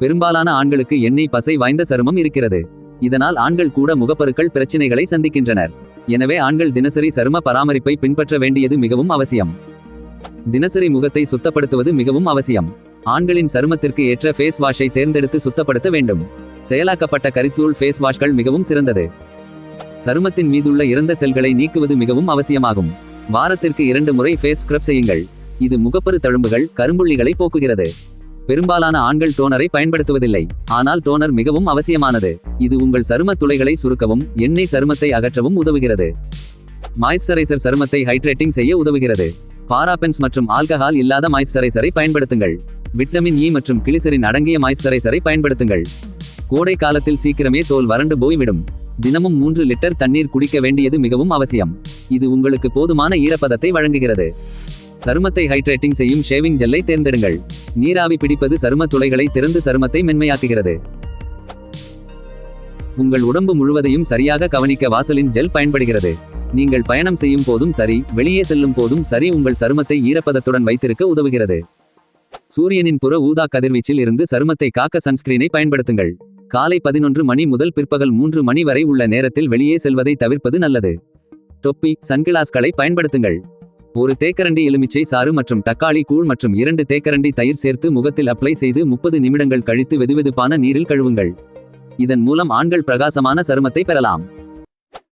பெரும்பாலான ஆண்களுக்கு எண்ணெய் பசை வாய்ந்த சருமம் இருக்கிறது. இதனால் ஆண்கள் கூட முகப்பருக்கள் பிரச்சினைகளை சந்திக்கின்றனர். எனவே ஆண்கள் தினசரி சரும பராமரிப்பை பின்பற்ற வேண்டியது மிகவும் அவசியம். தினசரி முகத்தை சுத்தப்படுத்துவது மிகவும் அவசியம். ஆண்களின் சருமத்திற்கு ஏற்ற ஃபேஸ் வாஷை தேர்ந்தெடுத்து சுத்தப்படுத்த வேண்டும். செயலாக்கப்பட்ட கரித்தூள் ஃபேஸ் வாஷ்கள் மிகவும் சிறந்தது. சருமத்தின் மீதுள்ள இறந்த செல்களை நீக்குவது மிகவும் அவசியமாகும். வாரத்திற்கு இரண்டு முறை ஃபேஸ் ஸ்க்ரப் செய்யுங்கள். இது முகப்பரு தழும்புகள் கரும்புள்ளிகளை போக்குகிறது. பெரும்பாலான ஆண்கள் டோனரை பயன்படுத்துவதில்லை. ஆனால் டோனர் மிகவும் அவசியமானது. இது உங்கள் சரும துளைகளை சுருக்கவும் எண்ணெய் சருமத்தை அகற்றவும் உதவுகிறது. மாய்ஸ்சரைசர் சருமத்தை ஹைட்ரேட்டிங் செய்ய உதவுகிறது. பாராபென்ஸ் மற்றும் ஆல்கஹால் இல்லாத மாய்ஸ்சரைசரை பயன்படுத்துங்கள். விட்டமின் இ e மற்றும் கிளிசரின் அடங்கிய மாய்ஸ்சரைசரை பயன்படுத்துங்கள். கோடை காலத்தில் சீக்கிரமே தோல் வறண்டு போய்விடும். தினமும் மூன்று லிட்டர் தண்ணீர் குடிக்க வேண்டியது மிகவும் அவசியம். இது உங்களுக்கு போதுமான ஈரப்பதத்தை வழங்குகிறது. சருமத்தை ஹைட்ரேட்டிங் செய்யும் ஷேவிங் ஜெல்லை தேர்ந்தெடுங்கள். நீராவி பிடிப்பது சரும துளைகளை திறந்து சருமத்தை மென்மையாக்குகிறது. உங்கள் உடம்பு முழுவதையும் சரியாக கவனிக்க வாசலின் ஜெல் பயன்படுகிறது. நீங்கள் பயணம் செய்யும் போதும் சரி வெளியே செல்லும் போதும் சரி உங்கள் சருமத்தை ஈரப்பதத்துடன் வைத்திருக்க உதவுகிறது. சூரியனின் புற ஊதா கதிர்வீச்சில் இருந்து சருமத்தை காக்க சன்ஸ்கிரீனை பயன்படுத்துங்கள். காலை பதினொன்று மணி முதல் பிற்பகல் மூன்று மணி வரை உள்ள நேரத்தில் வெளியே செல்வதை தவிர்ப்பது நல்லது. தொப்பி சன்கிளாஸ்களை பயன்படுத்துங்கள். ஒரு தேக்கரண்டி எலுமிச்சை சாறு மற்றும் தக்காளி கூழ் மற்றும் இரண்டு தேக்கரண்டி தயிர் சேர்த்து முகத்தில் அப்ளை செய்து முப்பது நிமிடங்கள் கழித்து வெதுவெதுப்பான நீரில் கழுவுங்கள். இதன் மூலம் ஆண்கள் பிரகாசமான சருமத்தை பெறலாம்.